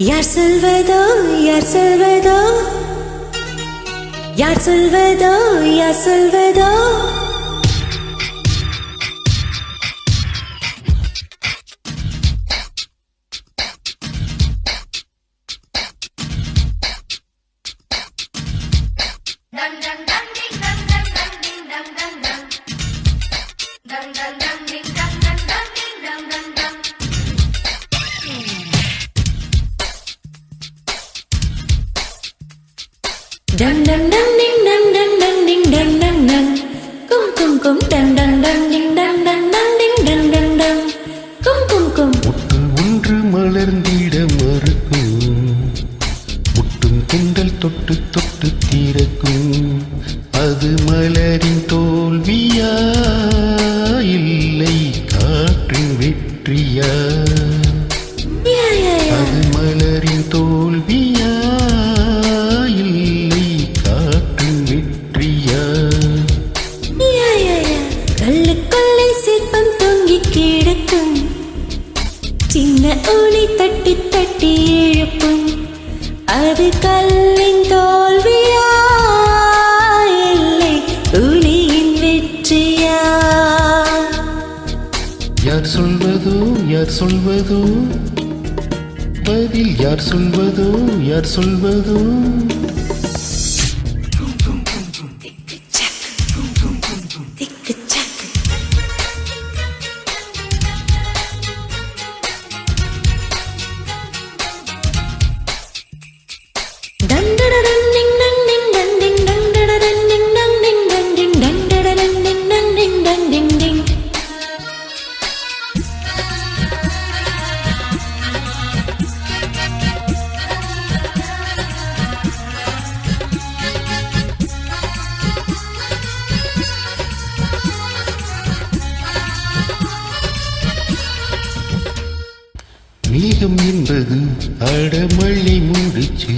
யார் சொல்வதோ யார் சொல்வதோ யார் சொல்வதோ யார் சொல்வதோ Dang Dang dang dang ding dang dang dang ding dang dang dang. Kum kum kum dang dang dang ding dang dang dang ding dang dang dang. Kum kum kum. முட்டு ஒன்று மலர்ந்திட மறுக்கும் முட்டும் திண்டல் தொட்டு தொட்டு தீரக்கும் அது மலரின் தோல்வியா அது கல்லின் தோல்வியா இல்லை ஒளியின் வெற்றியா யார் சொல்வதோ யார் சொல்வதோ? பதில் யார் சொல்வதோ யார் சொல்வதோ? மேகம் என்பது அடமழை முடிச்சு.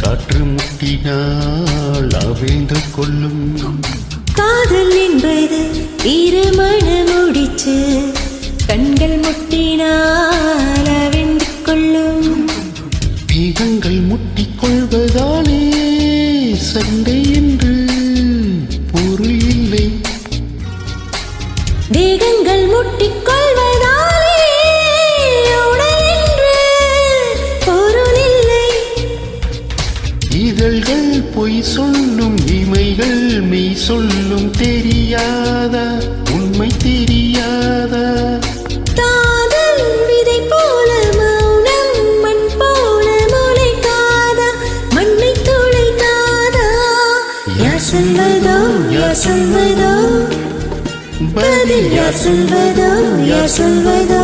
காற்று முட்டினால் அவிழ்ந்து கொள்ளும். காதல் என்பது இருமண முடிச்சு. கண்கள் முட்டினால் அவிழ்ந்து கொள்ளும். மேகங்கள் முட்டிக் கொள்வதாலே சண்டை என்று பொருள் இல்லை. தேகங்கள் முட்டிக் சொல்லும் இமைகள் மெய் சொல்லும் தெரியாதா? உண்மை தெரியாதா? போல சொல்வதோ யா சொல்வதோ? பதில் யார் சொல்வதோ யார் சொல்வதோ?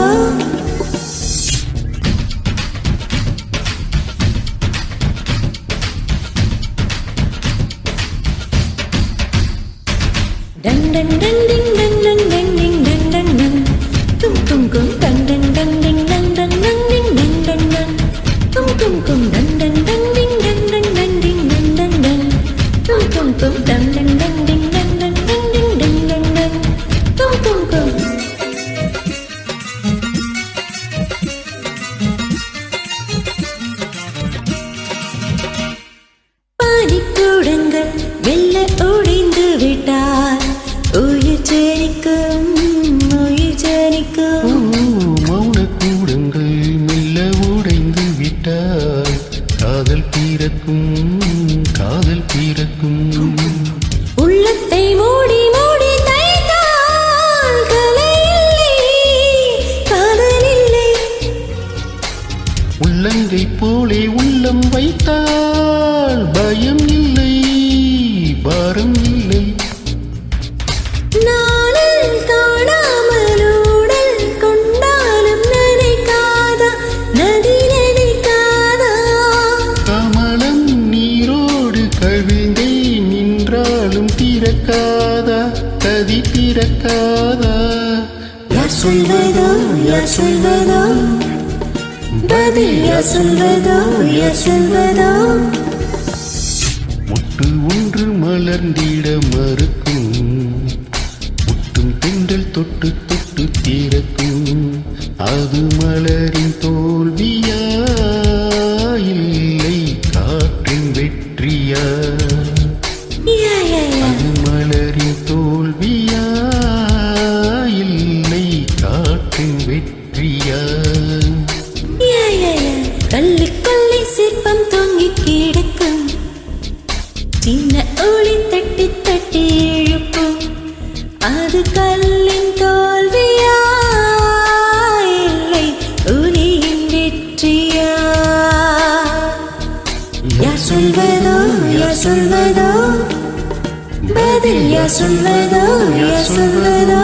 காதல் பிறக்கும் காதல் பிறக்கும் உள்ளத்தை மூடி மூடி உள்ளங்கை போலே உள்ளம் வைத்தால் பயம் இல்லை. கதி திறக்காதா யார் சொல்வதோ யார் சொல்வதோ? பதில் யார் சொல்வதோ யார் சொல்வதோ? முட்டு ஒன்று மலர்ந்திட மறுக்கும். முட்டும் பெண்கள் தொட்டு தொட்டு பூட்டு திறக்கும் அது மலரின் தோல்வியா? யா கல்லுக்குள்ளே சிற்பம் தொங்கி கிடக்கும். சின்ன ஒளி தட்டி தட்டி எழுப்பும் அது கல்லின் தோல்வியா இல்லை ஒளியின் வெற்றியா? யார் சொல்வதோ யார் சொல்வதோ? பதில் யார் சொல்வதோ யார் சொல்வதோ?